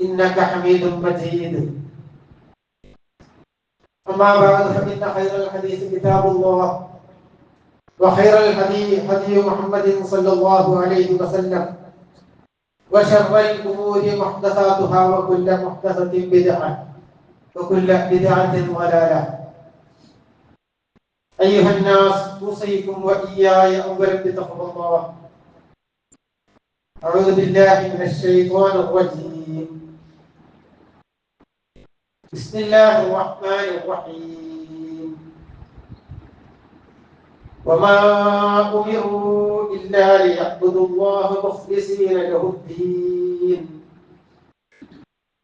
إنك حميد مجيد. أما بعد فإن خير الحديث كتاب الله وخير الهدي هدي محمد صلى الله عليه وسلم وشر الأمور محدثاتها وكل محدثة بدعة وكل بدعة ضلالة. أيها الناس أوصيكم وإياي اولا بتقوى الله. أعوذ بالله من الشيطان الرجيم. بسم الله الرحمن الرحيم. وما أمروا إلا ليعبدوا الله مخلصين له الدين.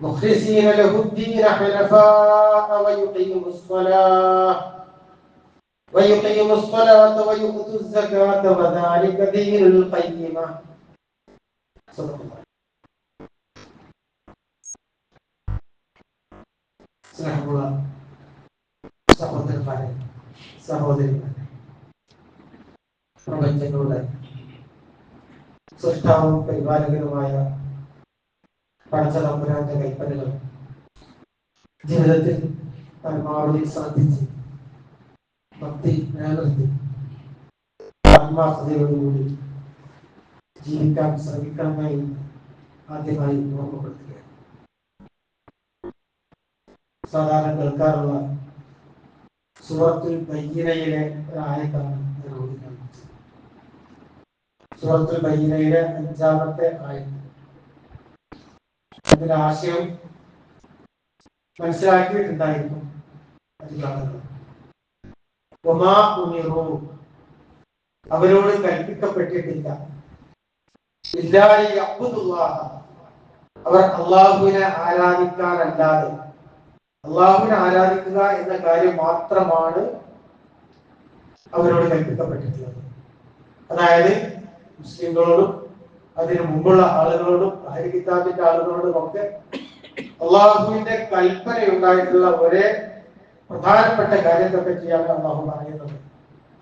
مخلصين له الدين حنفاء ويقيموا الصلاة. ويقيموا الصلاة ويؤتوا الزكاة وذلك دين القيمة. صدق الله. സ്നേഹമുള്ള സഹോദരന്മാരെ സഹോദരിമാരെ പ്രപഞ്ചങ്ങളുടെ സൃഷ്ടാവും പരിപാലകനുമായ പടച്ചതമ്പുരാന്റെ കൈപ്പനകൾ ജീവിതത്തിൽ പരമാവധി ശ്രദ്ധിച്ച് ഭക്തി നിലനിർത്തി ആത്മാർത്ഥതയോടുകൂടി ജീവിക്കാൻ ശ്രമിക്കണമെന്നായി ആദ്യമായി ഓർമ്മപ്പെടുത്തുക സാധാരണ കേൾക്കാറുള്ള സുഹൃത്തിൽ ബയ്യനയിലെ ഒരായത്താണ് സുഹൃത്തുൽ ബയ്യനയിലെ അഞ്ചാമത്തെ ആയത്ത് അതിന്റെ ആശയം മനസ്സിലാക്കിയിട്ടുണ്ടായിരിക്കും അധികാരങ്ങൾ ഒമാ ഉമിറു. അവരോട് കൽപ്പിക്കപ്പെട്ടിട്ടില്ല. ഇല്ലാതെ അബ്ദുല്ലാഹ. അവർ അള്ളാഹുവിനെ ആരാധിക്കാനല്ലാതെ അള്ളാഹുവിനെ ആരാധിക്കുക എന്ന കാര്യം മാത്രമാണ് അവരോട് കൽപ്പിക്കപ്പെട്ടിട്ടുള്ളത്. അതായത് മുസ്ലിങ്ങളോടും അതിനു മുമ്പുള്ള ആളുകളോടും അഹരി കിതാബിന്റെ ആളുകളോടും ഒക്കെ അള്ളാഹുവിന്റെ കൽപ്പന ഉണ്ടായിട്ടുള്ള ഒരേ പ്രധാനപ്പെട്ട കാര്യത്തെ പറ്റിയാണ് അള്ളാഹു പറയുന്നത്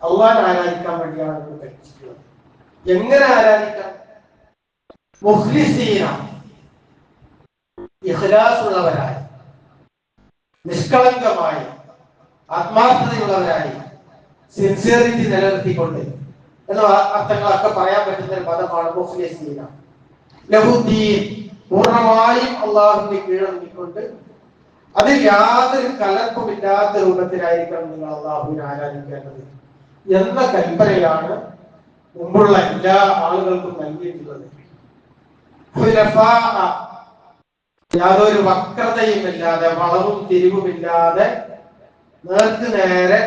അള്ളാഹിനെ ആരാധിക്കാൻ വേണ്ടിയാണ് അവർ കൽപ്പിച്ചിട്ടുള്ളത്. എങ്ങനെ ആരാധിക്കാം? മുഖ്ലിസീന ഇഖ്ലാസ് ഉള്ളവരായി നിഷ്കളങ്കമായി ആത്മാർത്ഥതയുള്ളവരായി സിൻസിയറിറ്റി നിലനിർത്തിക്കൊണ്ട്. എന്ന അർത്ഥങ്ങളൊക്കെ പറയാൻ പറ്റുന്ന ഒരു പദമാണ് മുഖ്ലിസീന ലഹുദ്ദീൻ പൂർണമായും അള്ളാഹുവിന്റെ കീഴടങ്ങിക്കൊണ്ട് അതിൽ യാതൊരു കലർപ്പമില്ലാത്ത രൂപത്തിലായിരിക്കണം നിങ്ങൾ അള്ളാഹുവിനെ ആരാധിക്കേണ്ടത് എന്ന കൽപ്പനയാണ് മുമ്പുള്ള എല്ലാ ആളുകൾക്കും നൽകിയിട്ടുള്ളത്. യാതൊരു വക്രതയുമില്ലാതെ വളവും തിരിവുമില്ലാതെ നേർക്ക് നേരെ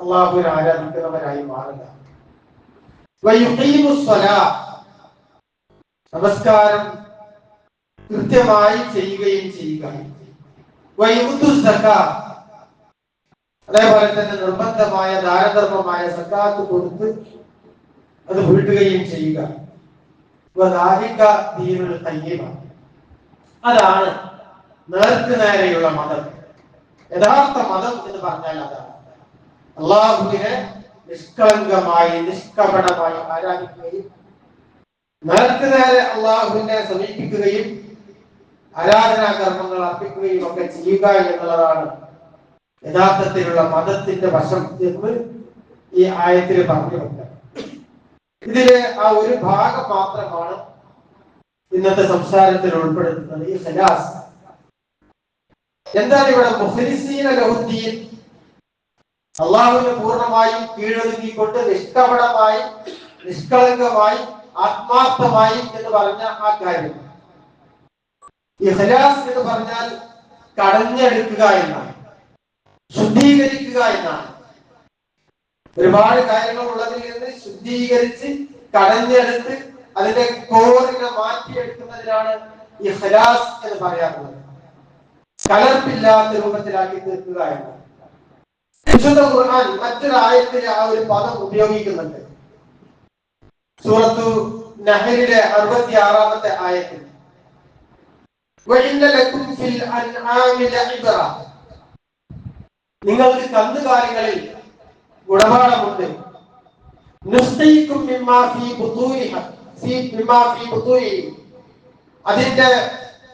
അള്ളാഹുവിനെ ആരാധിക്കുന്നവരായി മാറുക. നമസ്കാരം കൃത്യമായി ചെയ്യുകയും ചെയ്യുക. അതേപോലെ തന്നെ നിർബന്ധമായ ദാനധർമ്മമായ സക്കാത്ത് കൊടുത്ത് അത് വീട്ടുകയും ചെയ്യുക. ദീനുൽ ഖയ്യിമ അതാണ് നേർക്ക് നേരെയുള്ള മതം. യഥാർത്ഥ മതം എന്ന് പറഞ്ഞാൽ അതാണ്. അള്ളാഹുവിനെ നിഷ്കളങ്കമായി നിഷ്കപടമായി ആരാധിക്കുകയും നേർക്ക് നേരെ അള്ളാഹുവിനെ സമീപിക്കുകയും ആരാധനാ കർമ്മങ്ങൾ അർപ്പിക്കുകയും ഒക്കെ ചെയ്യുക എന്നുള്ളതാണ് യഥാർത്ഥത്തിലുള്ള മതത്തിന്റെ വശം എന്ന് ഈ ആയത്തിൽ പറഞ്ഞു ഇതിലെ ആ ഒരു ഭാഗം മാത്രമാണ് ഇന്നത്തെ സംസാരത്തിൽ ഉൾപ്പെടുത്തുന്നത് ഈ ഖലാസ്. എന്താണ് ഇവിടെ മുഖലിസീന ലഹുദ്ദീൻ അള്ളാഹുവിനെ പൂർണമായും കീഴൊതുക്കിക്കൊണ്ട് നിഷ്കപടമായി നിഷ്കളങ്കമായി ആത്മാർത്ഥമായി എന്ന് പറഞ്ഞ ആ കാര്യം. ഈ ഹലാസ് എന്ന് പറഞ്ഞാൽ കടഞ്ഞെടുക്കുക എന്നാണ്. ശുദ്ധീകരിക്കുക എന്നാണ്. ഒരുപാട് കാര്യങ്ങൾ ഉള്ളതിൽ നിന്ന് ശുദ്ധീകരിച്ച് കടഞ്ഞെടുത്ത് അതിന്റെ കോറിനെ മാറ്റിയെടുക്കുന്നതിനാണ് ഈ ഹലാസ് എന്ന് പറയാറുള്ളത്. കലർപ്പില്ലാത്ത രൂപത്തിലാക്കി തീർക്കുക എന്ന് വിശുദ്ധ ഖുർആൻ മറ്റൊരു ആയത്തിൽ ആ ഒരു പദം ഉപയോഗിക്കുന്നുണ്ട്. സൂറത്തു നഹലിലെ അറുപത്തി ആറാമത്തെ ആയത്തിൽ നിങ്ങൾക്ക് കന്നുകാലികളിൽ ഗുണപാഠമുണ്ട്. നിശ്ചയിക്കും അതിന്റെ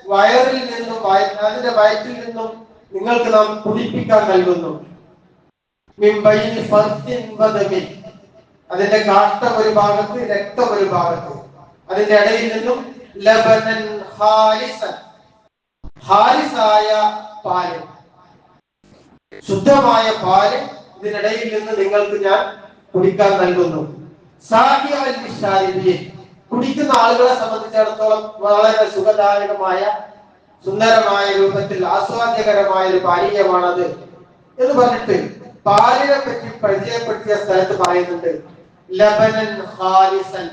വയറിൽ നിന്നും അതിന്റെ വയറ്റിൽ നിന്നും നിങ്ങൾക്ക് നാം കുടിപ്പിക്കാൻ നൽകുന്നു. അതിന്റെ കാട്ട ഒരു ഭാഗത്ത് രക്തം ഒരു ഭാഗത്ത്. അതിന്റെ ഇടയിൽ നിന്നും ലബനൻ ഹാലിസൻ ഹാലിസായ പാൽ. ശുദ്ധമായ പാൽ ഇതിനിടയിൽ നിന്ന് നിങ്ങൾക്ക് ഞാൻ കുടിക്കാൻ നൽകുന്നു. നിശാരിബിയെ കുടിക്കുന്ന ആളുകളെ സംബന്ധിച്ചിടത്തോളം വളരെ സുഖദായകമായ സുന്ദരമായ രൂപത്തിൽ ആസ്വാദ്യകരമായ ഒരു പാനീയമാണത് എന്ന് പറഞ്ഞിട്ട് പാലിനെ പറ്റി പരിചയപ്പെടുത്തിയ സ്ഥലത്ത് പറയുന്നുണ്ട്. ലബനൻ ഹാലിസൻ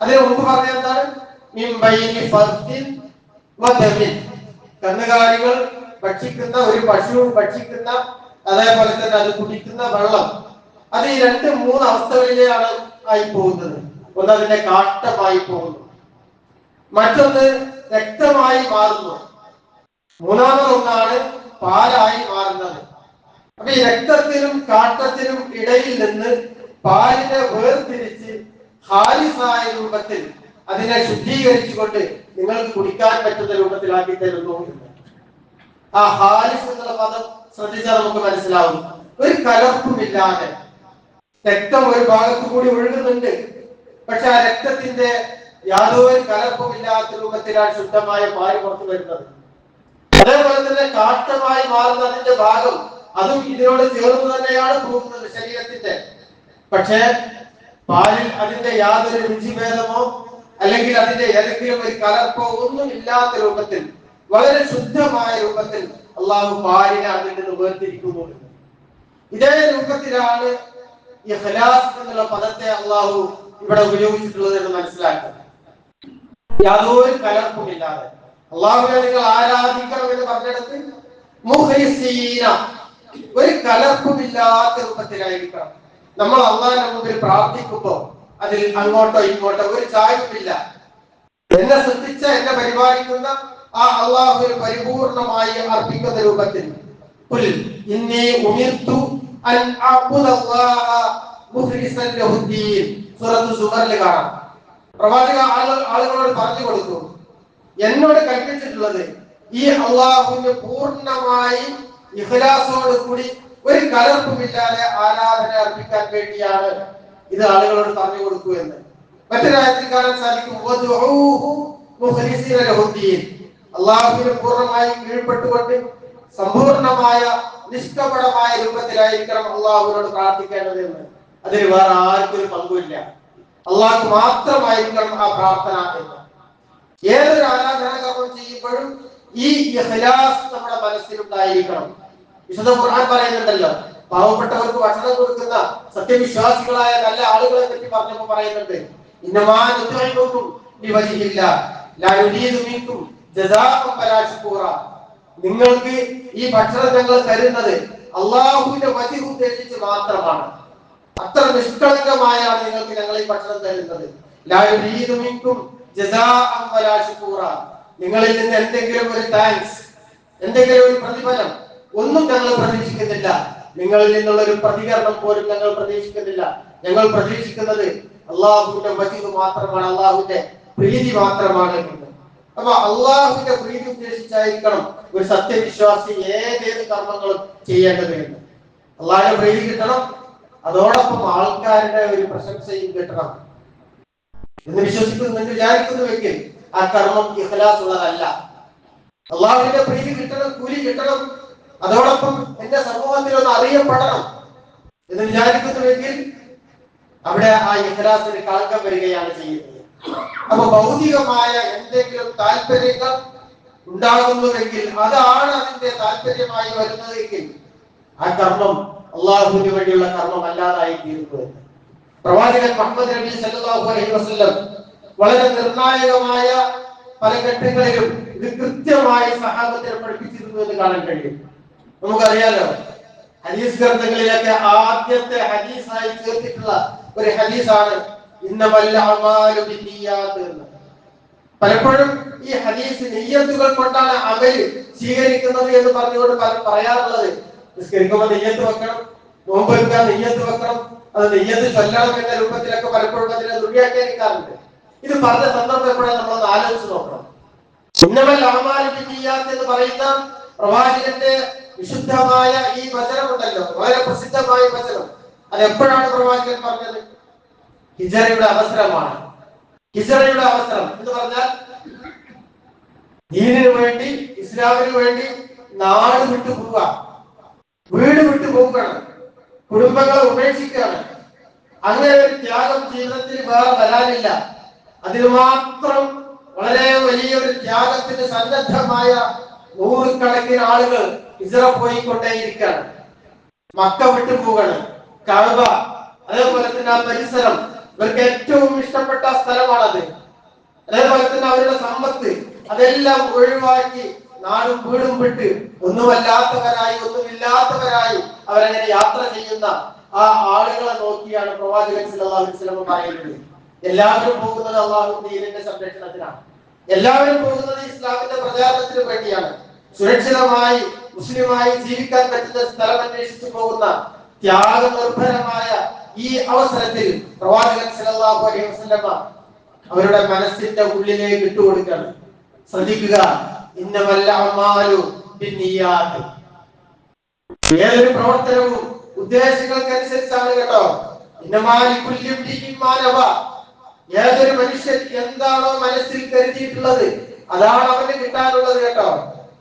അതിന് മുമ്പ് പറഞ്ഞ എന്താണ്? കന്നുകാലികൾ ഭക്ഷിക്കുന്ന ഒരു പശു ഭക്ഷിക്കുന്ന അതേപോലെ തന്നെ അത് കുടിക്കുന്ന വെള്ളം. അത് ഈ രണ്ട് മൂന്ന് അവസ്ഥകളിലെയാണ് ആയി പോകുന്നത്. ഒന്ന് അതിന്റെ കാട്ടമായി പോകുന്നു. മറ്റൊന്ന് രക്തമായി മാറുന്നു. മൂന്നാമതൊന്നാണ് പാലായി മാറുന്നത്. അപ്പൊ ഈ രക്തത്തിനും കാട്ടത്തിനും ഇടയിൽ നിന്ന് പാലിനെ വേർതിരിച്ച് ഹാലിസായ രൂപത്തിൽ അതിനെ ശുദ്ധീകരിച്ചുകൊണ്ട് നിങ്ങൾക്ക് കുടിക്കാൻ പറ്റുന്ന രൂപത്തിലാക്കി തരുന്നു ആ ഹാലിസ് എന്നുള്ള പദം ശ്രദ്ധിച്ചാൽ നമുക്ക് മനസ്സിലാവും. ഒരു കലർപ്പുമില്ലാതെ രക്തം ഒരു ഭാഗത്തു കൂടി ഒഴുകുന്നുണ്ട്. പക്ഷെ ആ രക്തത്തിന്റെ യാതൊരു കലർപ്പുമില്ലാത്ത രൂപത്തിലാണ് ശുദ്ധമായ പാൽ പുറത്തു വരുന്നത്. അതേപോലെ തന്നെ കാഷ്ടമായി മാറുന്ന അതിന്റെ ഭാഗം അതും ഇതിനോട് ചേർന്ന് തന്നെയാണ് പോകുന്നത് ശരീരത്തിന്റെ. പക്ഷേ പാലിൽ അതിന്റെ യാതൊരു രുചിഭേദമോ അല്ലെങ്കിൽ അതിന്റെ ഏതെങ്കിലും ഒരു കലർപ്പോ ഒന്നും ഇല്ലാത്ത രൂപത്തിൽ വളരെ ശുദ്ധമായ രൂപത്തിൽ അള്ളാഹു പാലിനെ അതിൽ നിന്ന് വേർതിരിക്കുന്നു. ഇതേ രൂപത്തിലാണ് ഈ ഹലാസ് എന്നുള്ള പദത്തെ അള്ളാഹു ഇവിടെ ഉപയോഗിച്ചിട്ടുള്ളത് എന്ന് മനസ്സിലാക്കുക യാതൊരു കലർപ്പുമില്ലാതെ. അള്ളാഹുവിനെ നിങ്ങൾ ആരാധിക്കണം എന്ന് പറഞ്ഞെടുത്ത് മുഖ്ലിസീന ഒരു കലർപ്പുമില്ലാത്ത രൂപത്തിലായിരിക്കണം. നമ്മൾ അള്ളാഹിന്റെ മുമ്പിൽ പ്രാർത്ഥിക്കുമ്പോ അതിൽ അങ്ങോട്ടോ ഇങ്ങോട്ടോ ഒരു ചായ്പില്ല എന്നെ ശ്രദ്ധിച്ച എന്നെ പരിപാലിക്കുന്ന ആ അള്ളാഹു പരിപൂർണമായി അർപ്പിക്കുന്ന രൂപത്തിൽ. ഖുൽ ഇന്നി ഉമിർതു അൻ ലഹുദ്ദീൻ സൂറത്ത് സുമറിൽ കാണാം. പ്രവാചക ആളു- ആളുകളോട് പറഞ്ഞു കൊടുത്തു എന്നോട് കൽപ്പിച്ചിട്ടുള്ളത് ഈ അള്ളാഹുവിന്റെ പൂർണമായി ഇഹ്ലാസോട് കൂടി ഒരു കലർപ്പുമില്ലാതെ ആരാധന അർപ്പിക്കാൻ വേണ്ടിയാണ് ഇത് ആളുകളോട് പറഞ്ഞു കൊടുക്കൂ എന്ന്. മറ്റൊരായത്തിൽ കാണാൻ സാധിക്കും അള്ളാഹുവിനെ പൂർണമായി കീഴ്പ്പെട്ടുകൊണ്ട് സമ്പൂർണമായ നിഷ്കപടമായ രൂപത്തിലായിരിക്കണം അള്ളാഹുവിനോട് പ്രാർത്ഥിക്കേണ്ടത് എന്ന്. അതിന് വേറെ ആർക്കും ഒരു പങ്കുമില്ല. അള്ളാഹ് മാത്രമായിരിക്കണം ആ പ്രാർത്ഥന എന്ന്. ഏതൊരു ആരാധന കർമ്മം ചെയ്യുമ്പോഴും ഈ ഇഖ്ലാസ് നമ്മുടെ മനസ്സിലുണ്ടായിരിക്കണം. വിശുദ്ധ ഖുർആൻ പറയുന്നുണ്ടല്ലോ പാവപ്പെട്ടവർക്ക് ഭക്ഷണം കൊടുക്കുന്ന സത്യവിശ്വാസികളായ നല്ല ആളുകളെ പറ്റി പറഞ്ഞപ്പോ പറയുന്നുണ്ട് നിങ്ങൾക്ക് ഈ ഭക്ഷണം ഞങ്ങൾ തരുന്നത് അള്ളാഹുവിന്റെ വജി ഉദ്ദേശിച്ച് മാത്രമാണ്. അത്ര നിഷ്കളങ്കമായാണ് നിങ്ങൾക്ക് ഞങ്ങൾ ഈ ഭക്ഷണം തരുന്നത്. നിങ്ങളിൽ നിന്ന് എന്തെങ്കിലും ഒരു താങ്ക്സ് എന്തെങ്കിലും ഒരു പ്രതിഫലം ഒന്നും ഞങ്ങൾ പ്രതീക്ഷിക്കുന്നില്ല. നിങ്ങളിൽ നിന്നുള്ള ഒരു പ്രതികരണം പോലും ഞങ്ങൾ പ്രതീക്ഷിക്കുന്നില്ല. ഞങ്ങൾ പ്രതീക്ഷിക്കുന്നത് അള്ളാഹുവിന്റെ മജീദ് മാത്രമാണ് അള്ളാഹുവിന്റെ പ്രീതി മാത്രമാണ് അപ്പൊ അള്ളാഹുവിന്റെ പ്രീതി ഉദ്ദേശിച്ചായിരിക്കണം ഒരു സത്യവിശ്വാസി ഏതേത് കർമ്മങ്ങളും ചെയ്യേണ്ടത് അള്ളാഹിന്റെ പ്രീതി കിട്ടണം അതോടൊപ്പം ആൾക്കാരുടെ ഒരു പ്രശംസയും കിട്ടണം. എന്ന് വിശ്വസിക്കുന്നു എന്ന് വിചാരിക്കുന്നുവെങ്കിൽ ആ കർമ്മം ഇഖ്ലാസ് ഉള്ളതല്ല അള്ളാഹുവിന്റെ പ്രീതി കിട്ടണം കൂലി കിട്ടണം. അതോടൊപ്പം എന്റെ സമൂഹത്തിൽ ഒന്ന് അറിയപ്പെടണം എന്ന് വിചാരിക്കുന്നുവെങ്കിൽ അവിടെ ആ ഇഹ്ലാസിന് കളങ്കം വരികയാണ് ചെയ്യുന്നത്. അപ്പൊ ഭൗതികമായ എന്തെങ്കിലും താല്പര്യങ്ങൾ ഉണ്ടാകുന്നുവെങ്കിൽ അതാണ് അതിന്റെ താല്പര്യമായി വരുന്നതെങ്കിൽ ആ കർമ്മം അള്ളാഹുവിന് വേണ്ടിയുള്ള കർമ്മം അല്ലാതായി തീരുന്നു എന്ന്. പ്രവാചകൻ മുഹമ്മദ് നബി സല്ലല്ലാഹു അലൈഹി വസല്ലം വളരെ നിർണായകമായ പല ഘട്ടങ്ങളിലും ഇത് കൃത്യമായി സഹാബത്തിനെ പഠിപ്പിച്ചിരുന്നു എന്ന് കാണാൻ കഴിയും. നമുക്കറിയാലോ ഹദീസ് ഗ്രന്ഥങ്ങളിലൊക്കെ ആദ്യത്തെ ഹദീസായി ചേർത്തിട്ടുള്ള ഒരു ഹദീസാണ് പലപ്പോഴും ഈ ഹദീസ് നെയ്യത്തുകൾ കൊണ്ടാണ് അമൽ സ്വീകരിക്കുന്നത് എന്ന് പറഞ്ഞുകൊണ്ട് പറയാറുള്ളത് നിസ്കരിക്കുമ്പോൾ നെയ്യത്ത് വെക്കണം നോമ്പ് എടുക്കാൻ നെയ്യത്ത് വെക്കണം അത് നെയ്യത്ത് ചൊല്ലണം എന്ന രൂപത്തിലൊക്കെ പലപ്പോഴും അതിനെ ദുർവ്യാഖ്യാനിക്കാറുണ്ട്. ഇത് പറഞ്ഞ സന്ദർഭം എപ്പോഴാണ് നമ്മളൊന്ന് ആലോചിച്ച് നോക്കണം. സുന്നമൽ അമാലി ചെയ്യാത്ത് എന്ന് പറയുന്ന പ്രവാചകന്റെ വിശുദ്ധമായ ഈ വചനമുണ്ടല്ലോ വളരെ പ്രസിദ്ധമായ വചനം. അത് എപ്പോഴാണ് പ്രവാചകൻ പറഞ്ഞത്? ഹിജറയുടെ അവസരമാണ്. ഹിജറയുടെ അവസരം എന്ന് പറഞ്ഞാൽ ദീനിനു വേണ്ടി ഇസ്ലാമിന് വേണ്ടി നാട് വിട്ടു പോവുക. വീട് വിട്ടു പോവുകയാണ്. കുടുംബങ്ങളെ ഉപേക്ഷിക്കുകയാണ്. അങ്ങനെ ഒരു ത്യാഗം ജീവിതത്തിൽ വേറെ വരാനില്ല. അതിന് മാത്രം വളരെ വലിയൊരു ത്യാഗത്തിന് സന്നദ്ധമായ നൂറുകണക്കിന് ആളുകൾ ഇസ്ര പോയിക്കൊണ്ടേയിരിക്കുകയാണ്. മക്ക വിട്ടു പോവുകയാണ്. കഴവ അതേപോലെ തന്നെ ആ പരിസരം ഇവർക്ക് ഏറ്റവും ഇഷ്ടപ്പെട്ട സ്ഥലമാണത്. അതേപോലെ തന്നെ അവരുടെ സമ്പത്ത് അതെല്ലാം ഒഴിവാക്കി നാടും വീടും വിട്ട് ഒന്നുമല്ലാത്തവരായി ഒന്നുമില്ലാത്തവരായി അവരങ്ങനെ യാത്ര ചെയ്യുന്ന ആ ആളുകളെ നോക്കിയാണ് പ്രവാചകൻ വസല്ലം പറയുന്നത്. എല്ലാവരും പോകുന്നത് അള്ളാഹു ദീനിന്റെ സംരക്ഷണത്തിനാണ്. എല്ലാവരും പോകുന്നത് ഇസ്ലാമിന്റെ പ്രചാരണത്തിന് വേണ്ടിയാണ്. സുരക്ഷിതമായി മുസ്ലിമായി ജീവിക്കാൻ പറ്റുന്ന സ്ഥലം അന്വേഷിച്ചു പോകുന്ന ത്യാഗ നിർഭരമായ ഈ അവസരത്തിൽ പ്രവാചകൻ സല്ലല്ലാഹു അലൈഹി വസല്ലമ അവരുടെ മനസ്സിന്റെ ഉള്ളിലേക്ക് ഇട്ടുകൊടുക്കണം ശ്രദ്ധിക്കുക. ഏതൊരു പ്രവർത്തനവും ഉദ്ദേശങ്ങൾക്കനുസരിച്ചാണ് കേട്ടോ ഇന്നമാലി കുല്യം മാനവ ഏതൊരു മനുഷ്യൻ എന്താണോ മനസ്സിൽ കരുതിയിട്ടുള്ളത് അതാണ് അവന് കിട്ടാനുള്ളത് കേട്ടോ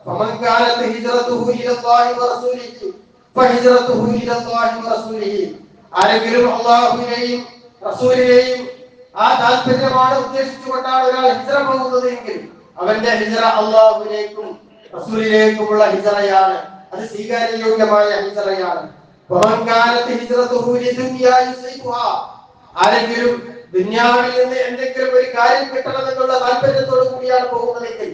فمن كانت هجرته الى الله ورسوله فهجرته الى الله ورسوله ആരെങ്കിലും അള്ളാഹുവിനെയും റസൂലിനെയും ആ താല്പര്യമാണ് ഉദ്ദേശിച്ചുകൊണ്ടാണ് ഒരാൾ ഹിജറ പോകുന്നത് എങ്കിൽ അവന്റെ ഹിജറ അള്ളാഹുലേക്കും റസൂലിലേക്കുമുള്ള ഹിജറയാണ്. അത് സ്വീകാര്യയോഗ്യമായ ഹിജറയാണ്. ബഹുകാലത്ത് ഹിജറ ആരെങ്കിലും ദുന്യാവിൽ നിന്ന് എന്തെങ്കിലും ഒരു കാര്യം കിട്ടണമെന്നുള്ള താല്പര്യത്തോടു കൂടിയാണ് പോകുന്നതെങ്കിൽ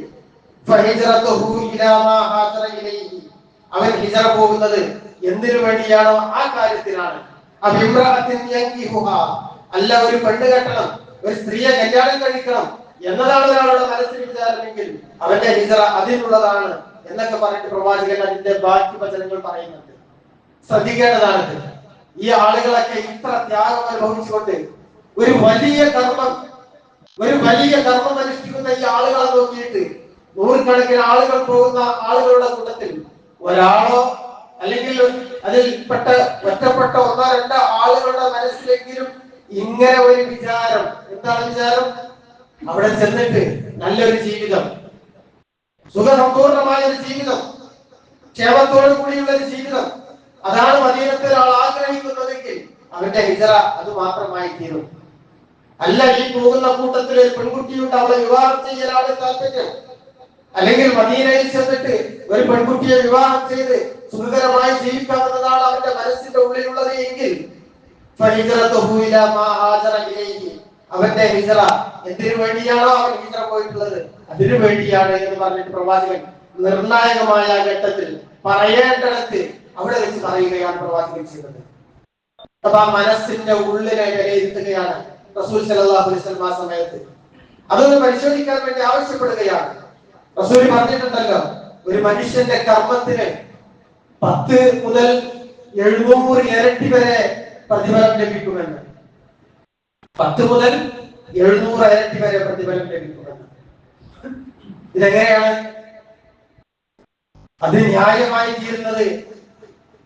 അവൻ ഹിജറ പോകുന്നത് എന്തിനു വേണ്ടിയാണോ ആ കാര്യത്തിനാണ് അല്ല ഒരു പെണ്ണ് കെട്ടണം. ഒരു സ്ത്രീയെ കല്യാണം കഴിക്കണം. എന്നതാണ് ഒരാളുടെ മനസ്സിൽ വിചാരമെങ്കിൽ അവന്റെ ഹിജറ അതിനുള്ളതാണ് എന്നൊക്കെ പറഞ്ഞിട്ട് പ്രവാചകൻ അതിന്റെ ബാക്കി വചനങ്ങൾ പറയുന്നുണ്ട്. ശ്രദ്ധിക്കേണ്ടതാണ് ഈ ആളുകളൊക്കെ ഇത്ര ത്യാഗം അനുഭവിച്ചുകൊണ്ട് ഒരു വലിയ കർമ്മം ഒരു വലിയ കർമ്മം അനുഷ്ഠിക്കുന്ന ഈ ആളുകളെ നോക്കിയിട്ട് നൂറുകണക്കിന് ആളുകൾ പോകുന്ന ആളുകളുടെ കൂട്ടത്തിൽ ഒരാളോ അല്ലെങ്കിൽ അതിൽപ്പെട്ട ഒറ്റപ്പെട്ട ഒന്നോ രണ്ടോ ആളുകളുടെ മനസ്സിലെങ്കിലും ഇങ്ങനെ ഒരു വിചാരം. എന്താണ് വിചാരം? അവിടെ ചെന്നിട്ട് നല്ലൊരു ജീവിതം. സുഖസമ്പൂർണമായ ഒരു ജീവിതം. ക്ഷേമത്തോടു കൂടിയുള്ള ഒരു ജീവിതം. അതാണ് മദീനത്തിൽ ഒരാൾ ആഗ്രഹിക്കുന്നതെങ്കിൽ അവന്റെ ഹിജറ അത് മാത്രമായി തീരും. അല്ല ഈ പോകുന്ന കൂട്ടത്തിൽ ഒരു പെൺകുട്ടിയുണ്ട് അവളെ വിവാഹം ചെയ്യലാണ് താല്പര്യം. അല്ലെങ്കിൽ മദീനയിൽ ചെന്നിട്ട് ഒരു പെൺകുട്ടിയെ വിവാഹം ചെയ്ത് സുഖകരമായി ജീവിക്കാവുന്നതാണ് അവന്റെ മനസ്സിന്റെ ഉള്ളിലുള്ളത് എങ്കിൽ അവന്റെ ഹിജറ എന്തിനു വേണ്ടിയാണോ അവൻ ഹിജറ പോയിട്ടുള്ളത്? അതിനു വേണ്ടിയാണ് എന്ന് പറഞ്ഞിട്ട് പ്രവാചകൻ നിർണായകമായ ഘട്ടത്തിൽ പറയേണ്ടിടത്ത് അവിടെ വെച്ച് പറയുകയാണ് പ്രവാചകൻ ചെയ്തത്. ആ മനസ്സിന്റെ ഉള്ളിനെ വിലയിരുത്തുകയാണ് റസൂൽ വസല്ലം ആ സമയത്ത്. അതൊന്ന് പരിശോധിക്കാൻ വേണ്ടി ആവശ്യപ്പെടുകയാണ്. റസൂൽ പറഞ്ഞിട്ടുണ്ടല്ലോ ഒരു മനുഷ്യന്റെ കർമ്മത്തിന് പത്ത് മുതൽ എഴുന്നൂറ് ഇരട്ടി വരെ പ്രതിഫലം ലഭിക്കുമെന്ന്. പത്ത് മുതൽ എഴുന്നൂറായിരത്തി വരെ പ്രതിഫലം ലഭിക്കുന്നത് ഇതെങ്ങനെയാണ്? അത് ന്യായമായി തീരുന്നത്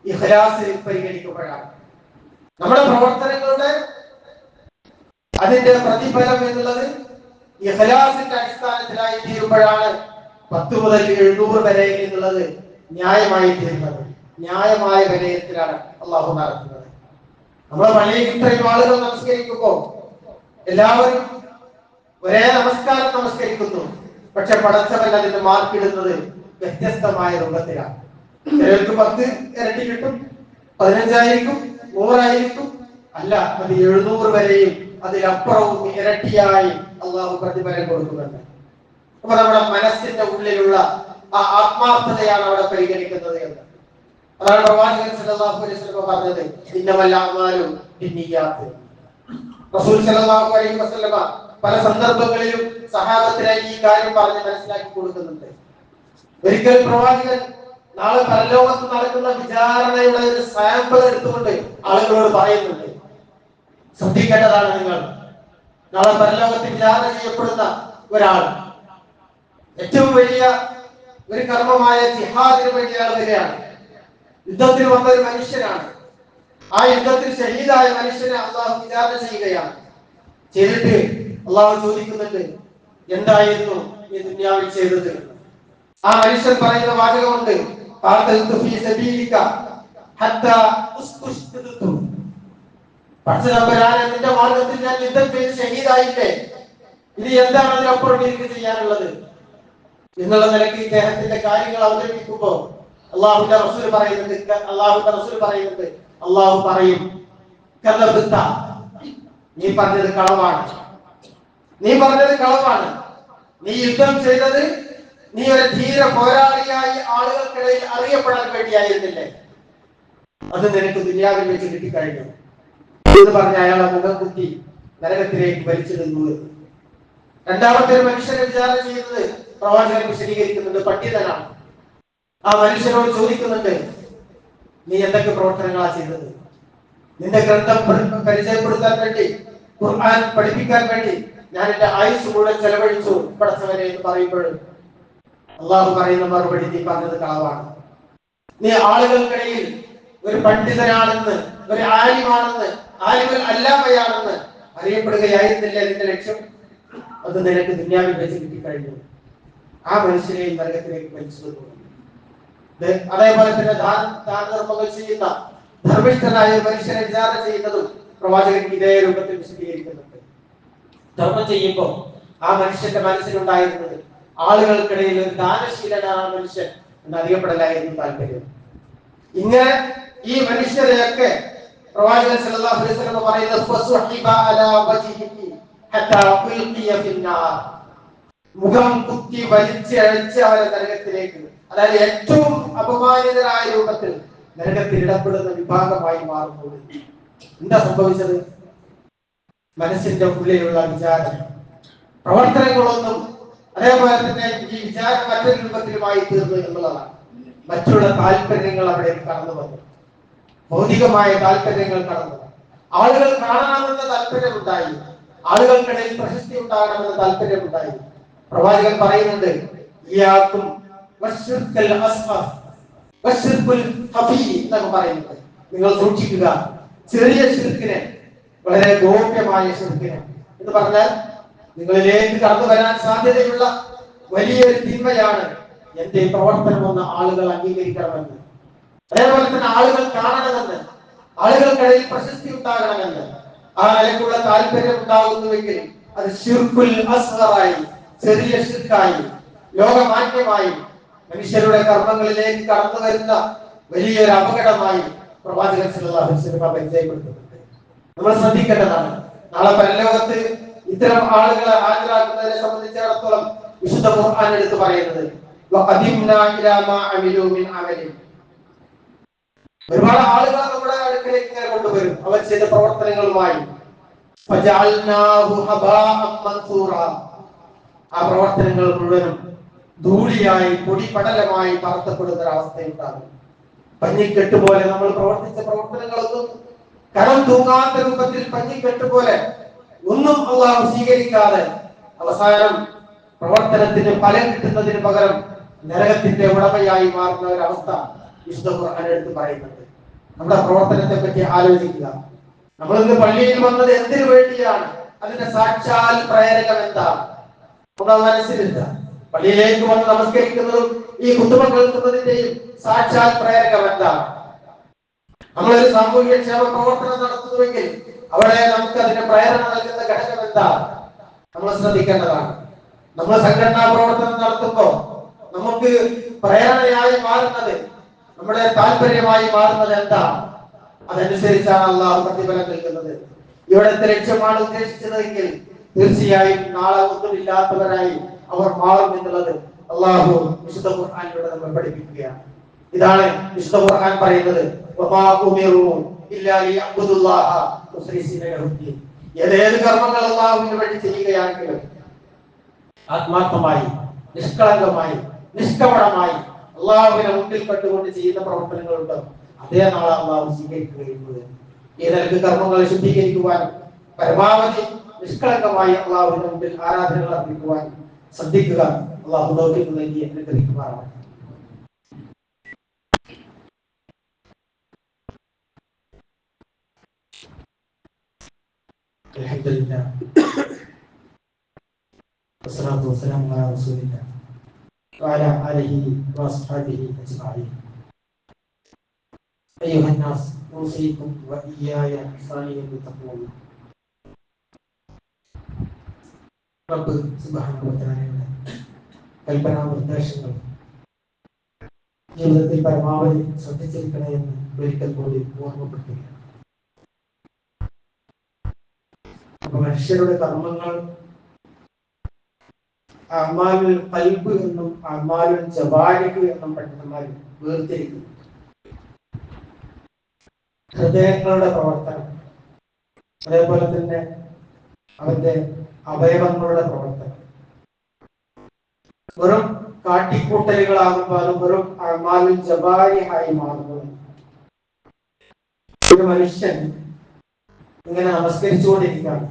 ഇഖ്ലാസ് പരിഗണിക്കുമ്പോഴാണ് നമ്മുടെ പ്രവർത്തനങ്ങളുടെ അതിന്റെ പ്രതിഫലം എന്നുള്ളത് ഇഹ്ലാസിന്റെ അടിസ്ഥാനത്തിലായി തീരുമ്പോഴാണ് പത്ത് മുതൽ എഴുന്നൂറ് വരെ എന്നുള്ളത് ന്യായമായി തീരുന്നത്. ന്യായമായ വിലയത്തിലാണ് അള്ളാഹു നടത്തുന്നത്. നമ്മളെ പള്ളിയിൽ ഇത്രയും ആളുകൾ നമസ്കരിക്കുമ്പോ എല്ലാവരും ഒരേ നമസ്കാരം നമസ്കരിക്കുന്നു. പക്ഷെ പടച്ചവൻ അതിന്റെ മാർക്കിടുന്നത് വ്യത്യസ്തമായ രൂപത്തിലാണ്. ചിലർക്ക് പത്ത് ഇരട്ടി കിട്ടും പതിനഞ്ചായിരിക്കും നൂറായിരിക്കും. അല്ല അത് എഴുന്നൂറ് വരെയും അതിലപ്പുറവും ഇരട്ടിയായി അള്ളാഹു പ്രതിഫലം കൊടുക്കുന്നുണ്ട്. അപ്പൊ നമ്മുടെ മനസ്സിന്റെ ഉള്ളിലുള്ള ആ ആത്മാർത്ഥതയാണ് അവിടെ പരിഗണിക്കുന്നത് എന്ന്. അതാണ് പ്രവാചകൻ സല്ലല്ലാഹു അലൈഹി വസല്ലം പറഞ്ഞത് റസൂൽ സല്ലല്ലാഹു അലൈഹി വസല്ലമ പല സന്ദർഭങ്ങളിലും സഹാബത്തിനെ ഈ കാര്യം പറഞ്ഞ് മനസ്സിലാക്കി കൊടുക്കുന്നുണ്ട്. ഒരിക്കൽ പ്രവാചകൻ നാളെ പരലോകത്ത് നടക്കുന്ന വിചാരണയുടെ ഒരു സാമ്പിൾ എടുത്തുകൊണ്ട് ആളുകളോട് പറയുന്നുണ്ട്. ശ്രദ്ധിക്കേണ്ടതാണ് നിങ്ങൾ. നാളെ പരലോകത്ത് വിചാരണ ചെയ്യപ്പെടുന്ന ഒരാൾ. ഏറ്റവും വലിയ ഒരു കർമ്മമായ ജിഹാദിന് വേണ്ടിയാണ് വരികയാണ് യുദ്ധത്തിൽ വന്ന ഒരു മനുഷ്യനാണ്. ആ യുദ്ധത്തിൽ ഷഹീദായ മനുഷ്യനെ അള്ളാഹു വിചാരണ ചെയ്യുകയാണ്. ചെയ്തിട്ട് അള്ളാഹു ചോദിക്കുന്നുണ്ട് എന്തായിരുന്നു ഈ ദുന്യാവിൽ ചെയ്തത്? ആ മനുഷ്യൻ പറയുന്ന വാചകമുണ്ട് നിന്റെ മാർഗത്തിൽ ഞാൻ യുദ്ധം ചെയ്ത് ഷഹീദായില്ലേ ഇനി എന്താണ് അതിനപ്പുറം എനിക്ക് ചെയ്യാനുള്ളത്? എന്നുള്ള നിലയ്ക്ക് ഇദ്ദേഹത്തിന്റെ കാര്യങ്ങൾ അവതരിപ്പിക്കുമ്പോ അള്ളാഹുന്റെ റസൂൽ പറയുന്നുണ്ട് അള്ളാഹുന്റെ റസൂൽ പറയുന്നുണ്ട് അള്ളാഹു പറയും. നീ പറഞ്ഞത് കളവാണ് നീ പറഞ്ഞത് കളവാണ് നീ യുദ്ധം ചെയ്തത് നീ ഒരു ധീര പോരാളിയായി ആളുകൾക്കിടയിൽ അറിയപ്പെടാൻ വേണ്ടിയായിരുന്നില്ലേ അത് നിനക്ക് ദുര്യാവിൽ വെച്ച് കിട്ടിക്കഴിഞ്ഞു എന്ന് പറഞ്ഞ അയാളെ മുഖം കുത്തി നരകത്തിലേക്ക് വലിച്ചിടുന്നു. രണ്ടാമത്തെ ഒരു മനുഷ്യനെ വിചാരണ ചെയ്യുന്നത് പ്രവാചകൻ വിശദീകരിക്കുന്നുണ്ട് പണ്ഡിതനാണ് ആ മനുഷ്യനോട് ചോദിക്കുന്നുണ്ട് നീ എന്തൊക്കെ പ്രവർത്തനങ്ങളാ ചെയ്തത്? നിന്റെ ഗ്രന്ഥം പരിചയപ്പെടുത്താൻ വേണ്ടി ഖുർആൻ പഠിപ്പിക്കാൻ വേണ്ടി ഞാൻ എന്റെ ആയുസ് മുഴുവൻ ചെലവഴിച്ചു പടച്ചവനെ എന്ന് പറയുമ്പോഴും അള്ളാഹു പറയുന്ന മറുപടി നീ പറഞ്ഞത് കളവാണ് നീ ആളുകൾക്കിടയിൽ ഒരു പണ്ഡിതനാണെന്ന് ഒരു ആലിമാണെന്ന് ആലിമൽ അല്ലാമയാണെന്ന് അറിയപ്പെടുകയായിരുന്നില്ല നിന്റെ ലക്ഷ്യം. അത് നിനക്ക് ദുന്യാവിൽ വെച്ച് കിട്ടിക്കഴിഞ്ഞു. ആ മനുഷ്യനെയും നരകത്തിലേക്ക് വലിച്ചു. അതേപോലെ തന്നെ ദാന ദാനധർമ്മങ്ങൾ ചെയ്യുന്ന ധർമ്മിഷ്ഠനായ മനുഷ്യനെ വിചാരണ ചെയ്യുന്നതും പ്രവാചകൻ ഇതേ രൂപത്തിൽ വിശദീകരിക്കുന്നുണ്ട്. ധർമ്മം ചെയ്യുമ്പോൾ ആ മനുഷ്യന്റെ മനസ്സിലുണ്ടായിരുന്നത് ആളുകൾക്കിടയിൽ ഒരു ദാനശീലനാണ് മനുഷ്യൻ എന്ന് അറിയപ്പെടലായിരുന്നു താല്പര്യം. ഇങ്ങനെ ഈ മനുഷ്യരെയൊക്കെ പ്രവാചകൻ സല്ലല്ലാഹു അലൈഹി വസല്ലം പറയുന്നത് ഫസുഹിബ അലാ വജ്ഹിഹി ഹത്താ ഉൽഖിയ ഫിന്നാർ. മുഖം കുത്തി വലിച്ചഴച്ച് അവരെ നരകത്തിലേക്ക് അതായത് ഏറ്റവും അപമാനിതരായ രൂപത്തിൽ നരകത്തിൽ ഇടപെടുന്ന വിഭാഗമായി മാറുമ്പോൾ എന്താ സംഭവിച്ചത്? മനസ്സിന്റെ ഉള്ളിലുള്ള വിചാരം. പ്രവർത്തനങ്ങളൊന്നും അതേപോലെ തന്നെ ഈ വിചാരം മറ്റൊരു രൂപത്തിലുമായി തീർന്നു എന്നുള്ളതാണ്. മറ്റുള്ള താല്പര്യങ്ങൾ അവിടെ കടന്നു വന്നു. ഭൗതികമായ താല്പര്യങ്ങൾ കടന്നു ആളുകൾ കാണണമെന്ന താല്പര്യമുണ്ടായി. ആളുകൾക്കിടയിൽ പ്രശസ്തി ഉണ്ടാകണമെന്ന താല്പര്യമുണ്ടായി. പ്രവാചകൻ പറയുന്നുണ്ട് ഇയാൾക്കും പറയുന്നുണ്ട് നിങ്ങൾ സൂക്ഷിക്കുക. ചെറിയ ശിർക്കിനെ വളരെ ഗോപ്യമായ ശിർക്കിനെ. എന്ന് പറഞ്ഞാൽ നിങ്ങളിലേക്ക് കടന്നു വരാൻ സാധ്യതയുള്ള വലിയൊരു തിന്മയാണ് എന്റെ പ്രവർത്തനമെന്ന് ആളുകൾ അംഗീകരിക്കണമെന്ന്. അതേപോലെ തന്നെ ആളുകൾ കാണണമെന്ന് ആളുകൾക്കിടയിൽ പ്രശസ്തി ഉണ്ടാകണമെന്ന് ആ നിലക്കുള്ള താല്പര്യം ഉണ്ടാകുന്നുവെങ്കിൽ അത് ചെറിയ ഷിർക്കായി ലോകമാന്യമായി മനുഷ്യരുടെ കർമ്മങ്ങളിലേക്ക് കടന്നു വരുന്ന വലിയൊരു അപകടമായി പ്രവാചകൻ പരിചയപ്പെടുത്തുന്നുണ്ട്. നമ്മൾ ശ്രദ്ധിക്കേണ്ടതാണ്. നാളെ പരലോകത്ത് ഇത്തരം ആളുകളെ ഹാജരാക്കുന്നതിനെ സംബന്ധിച്ചിടത്തോളം വിശുദ്ധ ഖുർആൻ എടുത്ത് പറയുന്നത് ഒരുപാട് ആളുകളെ നമ്മുടെ അടുക്കലേക്ക് ഇങ്ങനെ കൊണ്ടുവരും. അവർ ചെയ്ത പ്രവർത്തനങ്ങളുമായി. ആ പ്രവർത്തനങ്ങൾ മുഴുവനും ധൂളിയായി പൊടിപടലമായി പറത്തപ്പെടുന്ന ഒരു അവസ്ഥയുണ്ടാകും. പഞ്ഞിക്കെട്ട് പോലെ നമ്മൾ പ്രവർത്തിച്ച പ്രവർത്തനങ്ങളൊന്നും കരം തൂങ്ങാത്ത രൂപത്തിൽ പഞ്ഞിക്കെട്ട് പോലെ ഒന്നും അള്ളാഹു സ്വീകരിക്കാതെ അവസാനം പ്രവർത്തനത്തിന് ഫലം കിട്ടുന്നതിന് പകരം നരകത്തിന്റെ ഉടമയായി മാറുന്ന ഒരു അവസ്ഥ വിശുദ്ധ ഖുർആൻ പറയുന്നുണ്ട്. നമ്മുടെ പ്രവർത്തനത്തെ പറ്റി ആലോചിക്കുക. നമ്മൾ ഇന്ന് പള്ളിയിൽ വന്നത് എന്തിനു വേണ്ടിയാണ്? അതിന്റെ സാക്ഷാൽ പ്രേരകം എന്താ നമ്മുടെ മനസ്സിലില്ല. പള്ളിയിലേക്ക് വന്ന് നമസ്കരിക്കുന്നതും ഈ കുത്തുമ കേൾക്കുന്നതിന്റെയും സാക്ഷാൽ പ്രേരകം എന്താണ് നമ്മളൊരു സാമൂഹിക ക്ഷേമ പ്രവർത്തനം നടത്തുന്നുവെങ്കിൽ അവിടെ നമുക്ക് അതിന്റെ പ്രേരണ നൽകുന്ന ഘടകം എന്താ നമ്മൾ ശ്രദ്ധിക്കേണ്ടതാണ്. നമ്മൾ സംഘടനാ പ്രവർത്തനം നടത്തുമ്പോൾ നമുക്ക് പ്രേരണയായി മാറുന്നത് നമ്മുടെ താല്പര്യമായി മാറുന്നത് എന്താ? അതനുസരിച്ചാണ് അള്ളാഹു പ്രതിഫലം നൽകുന്നത്. ഇവിടുത്തെ ലക്ഷ്യമാണ് ഉദ്ദേശിച്ചതെങ്കിൽ തീർച്ചയായും നാളെ ഒന്നുമില്ലാത്തവരായി അവർ മാറും എന്നുള്ളത് അള്ളാഹു വിശുദ്ധ ഖുർആാനിലൂടെ നമ്മൾ പഠിപ്പിക്കുകയാണ്. ഇതാണ് വിശുദ്ധ ഖുർആൻ പറയുന്നത്. ഏതേത് കർമ്മങ്ങൾ അള്ളാഹുവിന് വേണ്ടി ചെയ്യുകയാണെങ്കിലും ആത്മാർത്ഥമായി നിഷ്കളങ്കമായി നിഷ്കപടമായി അള്ളാഹുവിനെ മുന്നിൽ കണ്ടുകൊണ്ട് ചെയ്യുന്ന പ്രവർത്തനങ്ങളുണ്ട്. അതേ നാളെ അള്ളാഹു സ്വീകരിക്കുകയുള്ളത് ഏതൊക്കെ കർമ്മങ്ങൾ ശുദ്ധീകരിക്കുവാൻ പരമാവധി നിഷ്കളങ്കമായി അള്ളാഹുവിന്റെ മുമ്പിൽ ആരാധനകൾ അർപ്പിക്കുവാൻ ശ്രദ്ധിക്കുക അള്ളാഹു ദൗത്യം നൽകി അനുഗ്രഹിക്കുമാറാണ് الحمد لله والصلاة والسلام على رسول الله وعلى آله وأصحابه أجمعين أيها الناس أوصيكم وإياي ثانيا بتقوى الله റബ്ബ് സുബാനുഭവത്തിനായുള്ള കൽപ്പനാ നിർദ്ദേശങ്ങൾ ജീവിതത്തിൽ പരമാവധി ശ്രദ്ധിച്ചിരിക്കണമെന്ന് ഒരിക്കൽ കൂടി ഓർമ്മപ്പെടുത്തുകയാണ്. അപ്പൊ മനുഷ്യരുടെ കർമ്മങ്ങൾ അമാലുൽ കൽബ് എന്നും അമാലുൽ ജവാരിക് എന്നും പണ്ഡിതന്മാർ വേർതിരിക്കുന്നു. ഹൃദയങ്ങളുടെ പ്രവർത്തനം. അതേപോലെ തന്നെ അവന്റെ അവയവങ്ങളുടെ പ്രവർത്തനം. വെറും കാട്ടിക്കൂട്ടലുകളാകുമ്പോൾ അത് വെറും അമാലുൽ ജബാരിഹായി മാറുന്നത്. ഒരു മനുഷ്യൻ ഇങ്ങനെ നമസ്കരിച്ചുകൊണ്ടിരിക്കുകയാണ്.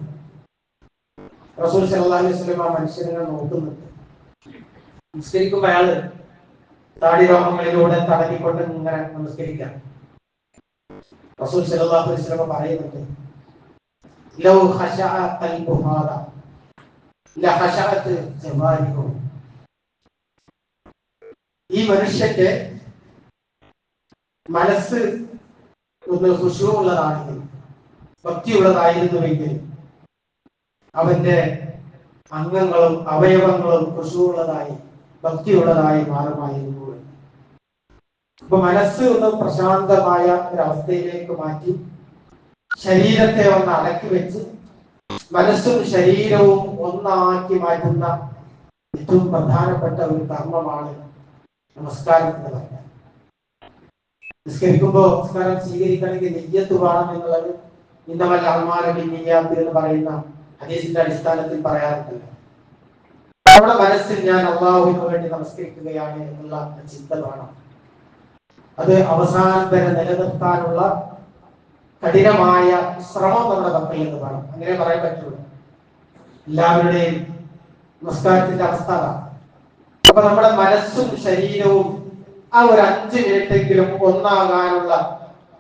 റസൂൽ സല്ലല്ലാഹു അലൈഹി വസല്ലം ആ മനുഷ്യനെ നോക്കുന്നുണ്ട്. നമസ്കരിക്കുമ്പോൾ അയാൾ താടി രോമങ്ങളിലൂടെ തടവിക്കൊണ്ട് ഇങ്ങനെ നമസ്കരിക്കാം. റസൂൽ സല്ലല്ലാഹു അലൈഹി വസല്ലം പറയുന്നുണ്ട് ലൗ ഖശഅ ഖൽബു ഹാദാ. ലഖശഅത് ജവാരിഹു ഈ മനുഷ്യന്റെ മനസ്സ് ഒന്ന് ഖുശൂഉള്ളതാണെങ്കിൽ ഭക്തിയുള്ളതായിരുന്നുവെങ്കിൽ അവന്റെ അംഗങ്ങളും അവയവങ്ങളും ഖുശൂഉള്ളതായി ഭക്തിയുള്ളതായി മാറുമായിരുന്നു. അപ്പൊ മനസ്സ് ഒന്ന് പ്രശാന്തമായ ഒരവസ്ഥയിലേക്ക് മാറ്റി ശരീരത്തെ ഒന്ന് അടക്കി വെച്ച് മനസ്സും ശരീരവും ഒന്നാക്കി മാറ്റുന്ന ഏറ്റവും പ്രധാനപ്പെട്ട ഒരു കർമ്മമാണ് നമസ്കാരം എന്ന് പറഞ്ഞാൽ. നിസ്കരിക്കുമ്പോ നമസ്കാരം സ്വീകരിക്കണമെങ്കിൽ നെയ്യത്ത് വേണം എന്നുള്ളത് ഇന്നമല്ല അൽമാലി നെയ്യാത്ത് എന്ന് പറയുന്ന ഹദീസിന്റെ അടിസ്ഥാനത്തിൽ പറയാറുണ്ടല്ലോ നമ്മുടെ മനസ്സിൽ ഞാൻ അള്ളാഹുവിന് വേണ്ടി നമസ്കരിക്കുകയാണ് എന്നുള്ള ചിന്ത വേണം. അത് അവസാനം വരെ നിലനിർത്താനുള്ള കഠിനമായ ശ്രമം നമ്മുടെ പക്കൽ എന്ന് പറയും. അങ്ങനെ പറയാൻ പറ്റുള്ളൂ. എല്ലാവരുടെയും നമസ്കാരത്തിന്റെ അവസ്ഥ അപ്പൊ നമ്മുടെ മനസ്സും ശരീരവും ആ ഒരു അഞ്ച് മിനിറ്റെങ്കിലും ഒന്നാകാനുള്ള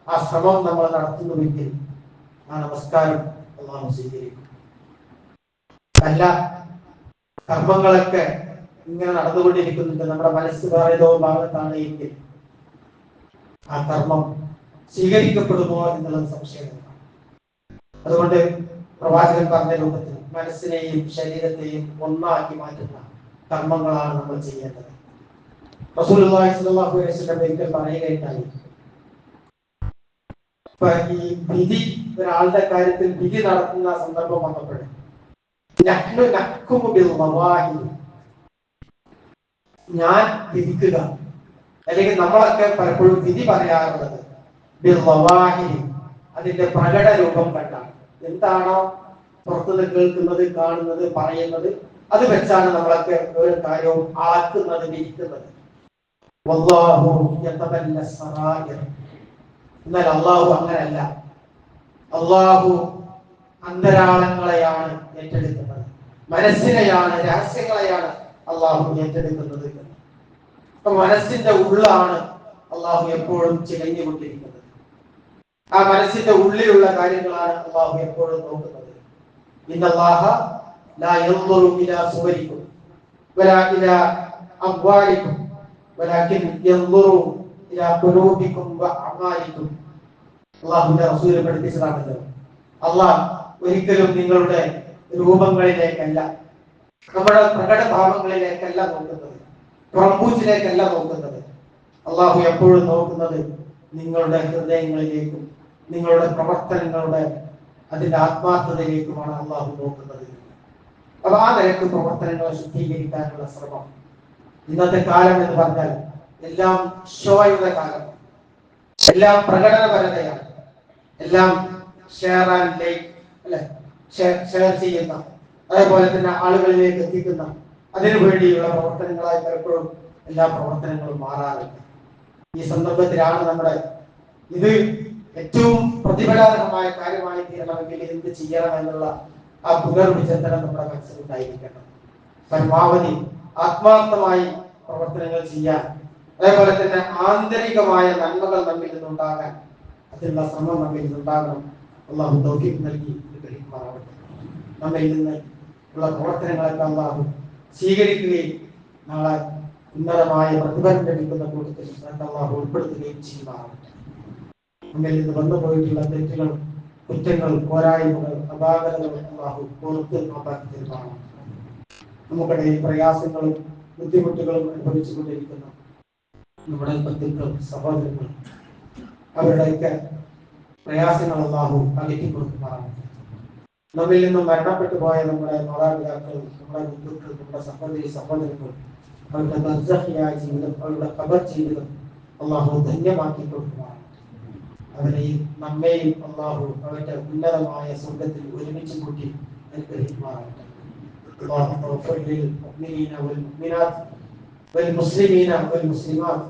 ആ ശ്രമം നമ്മൾ നടത്തുന്നുവെങ്കിൽ ആ നമസ്കാരം അള്ളാഹു സ്വീകരിക്കും. അല്ല കർമ്മങ്ങളൊക്കെ ഇങ്ങനെ നടന്നുകൊണ്ടിരിക്കുന്നുണ്ട്. നമ്മുടെ മനസ്സ് വേറെ ഭാഗത്താണ് എങ്കിൽ ആ കർമ്മം സ്വീകരിക്കപ്പെടുമോ എന്നുള്ളത് സംശയമാണ് അതുകൊണ്ട് പ്രവാചകൻ പറഞ്ഞ രൂപത്തിൽ മനസ്സിനെയും ശരീരത്തെയും ഒന്നാക്കി മാറ്റുന്ന കർമ്മങ്ങളാണ് നമ്മൾ ചെയ്യേണ്ടത്. ഒരിക്കൽ പറയുകയുണ്ടായി ഈ വിധി ഒരാളുടെ കാര്യത്തിൽ വിധി നടത്തുന്ന സന്ദർഭം ബിൽ ഞാൻ വിധിക്കുക. അല്ലെങ്കിൽ നമ്മളൊക്കെ പലപ്പോഴും വിധി പറയാറുള്ളത് അതിന്റെ പ്രകട രൂപം കണ്ട. എന്താണോ പുറത്തുനിന്ന് കേൾക്കുന്നത് കാണുന്നത് പറയുന്നത് അത് വെച്ചാണ് നമ്മളൊക്കെ ഓരോ കാര്യവും ആക്കുന്നത് വിരിക്കുന്നത്. എന്നാൽ അള്ളാഹു അങ്ങനല്ല അള്ളാഹു അന്തരാളങ്ങളെയാണ് ഏറ്റെടുക്കുന്നത്. മനസ്സിനെയാണ് രഹസ്യങ്ങളെയാണ് അള്ളാഹു ഏറ്റെടുക്കുന്നത് അപ്പൊ മനസ്സിന്റെ ഉള്ളാണ് അള്ളാഹു എപ്പോഴും ചിലഞ്ഞുകൊണ്ടിരിക്കുന്നത് ആ മനസ്സിന്റെ ഉള്ളിലുള്ള കാര്യങ്ങളാണ് അള്ളാഹു എപ്പോഴും നോക്കുന്നത്. ഇന്നല്ലാഹ ലാ ഇലാ ഇലാ ഇലാ ഒരിക്കലും നിങ്ങളുടെ രൂപങ്ങളിലേക്കല്ല നമ്മുടെ പ്രകടഭാവങ്ങളിലേക്കല്ല നോക്കുന്നത് പ്രമ്പൂച്ചിലേക്കല്ല നോക്കുന്നത്. അള്ളാഹു എപ്പോഴും നോക്കുന്നത് നിങ്ങളുടെ ഹൃദയങ്ങളിലേക്കും നിങ്ങളുടെ പ്രവർത്തനങ്ങളുടെ അതിന്റെ ആത്മാർത്ഥതയിലേക്കുമാണ് അള്ളാഹു നോക്കുന്നത്. അപ്പൊ ആ നിരക്ക് പ്രവർത്തനങ്ങളെ ശുദ്ധീകരിക്കാനുള്ള ശ്രമം. ഇന്നത്തെ കാലം എന്ന് പറഞ്ഞാൽ എല്ലാം ഷോയുടെ കാലം. എല്ലാം പ്രകടനപരതയാണ്. എല്ലാം ഷെയർ ആൻഡ് ലൈക്ക് അല്ലെ? ഷെയർ ചെയ്യുന്ന അതേപോലെ തന്നെ ആളുകളിലേക്ക് എത്തിക്കുന്ന അതിനു വേണ്ടിയുള്ള പ്രവർത്തനങ്ങളായി പലപ്പോഴും എല്ലാ പ്രവർത്തനങ്ങളും മാറാറുണ്ട്. ഈ സന്ദർഭത്തിലാണ് നമ്മുടെ ഇത് ഏറ്റവും പ്രതിഫലാർഹമായ കാര്യമായി തീരണമെങ്കിൽ എന്ത് ചെയ്യണം എന്നുള്ള ആ പുനർവിചിന്തനം നമ്മുടെ മനസ്സിലുണ്ടായിരിക്കണം. പരമാവധി ആത്മാർത്ഥമായി പ്രവർത്തനങ്ങൾ ചെയ്യാൻ അതേപോലെ തന്നെ ആന്തരികമായ നന്മകൾ നമ്മിൽ നിന്നുണ്ടാകാൻ അതിനുള്ള ശ്രമം നമ്മിൽ നിന്നുണ്ടാകണം. അള്ളാഹു ദൗത്യം നൽകി ഗ്രഹിക്കുമാറാവട്ടെ നമ്മിൽ നിന്ന് ഉള്ള പ്രവർത്തനങ്ങളൊക്കെ അള്ളാഹു സ്വീകരിക്കുകയും നാളെ ഉന്നതമായ പ്രതിഫലം ലഭിക്കുന്ന കൂട്ടത്തിൽ അള്ളാഹു ഉൾപ്പെടുത്തുകയും ചെയ്യുമാറാവട്ടെ. നമ്മിൽ നിന്ന് വന്നു പോയിട്ടുള്ള തെറ്റുകൾ കുറ്റങ്ങൾ പോരായ്മകൾ അപാകതകൾ അള്ളാഹു പുറത്ത് തീരുമാനം നമുക്കിടയിൽ പ്രയാസങ്ങളും ബുദ്ധിമുട്ടുകളും അനുഭവിച്ചുകൊണ്ടിരിക്കുന്ന നമ്മുടെ ബന്ധുക്കൾ സഹോദരങ്ങൾ അവരുടെയൊക്കെ പ്രയാസങ്ങൾ അള്ളാഹു അകറ്റി കൊടുക്കുമാറാണ് നമ്മിൽ നിന്നും മരണപ്പെട്ടു പോയ നമ്മുടെ മാതാപിതാക്കൾ നമ്മുടെ ബന്ധുക്കൾ നമ്മുടെ സഹോദരി സഹോദരങ്ങൾ അവരുടെ ജീവിതം അവരുടെ കബർ ജീവിതം അള്ളാഹു ധന്യമാക്കി കൊടുക്കുമാറാണ് അവരെയും നമ്മെയും അള്ളാഹു അവരുടെ ഉന്നതമായ സ്വർഗത്തിൽ ഒരുമിച്ച് കൂട്ടി അനുഗ്രഹിക്കുമാറാകട്ടെ اللهم اغفر للمؤمنين والمؤمنات والمسلمين والمسلمات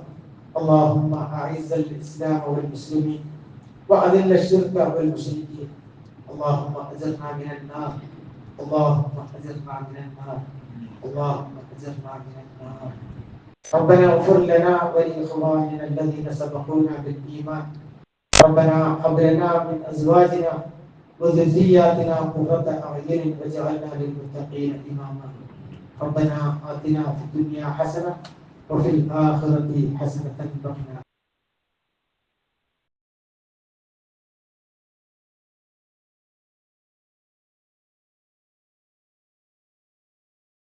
اللهم اعز الاسلام والمسلمين واذل الشرك والمشركين اللهم اجرنا من النار اللهم اجرنا من النار اللهم اجرنا من النار ربنا اغفر لنا ولاخواننا الذين سبقونا بالايمان ربنا هب من أزواجنا وذرياتنا قرة أعين واجعلنا للمتقين إماما. ربنا آتنا في الدنيا حسنة وفي الآخرة حسنة وقنا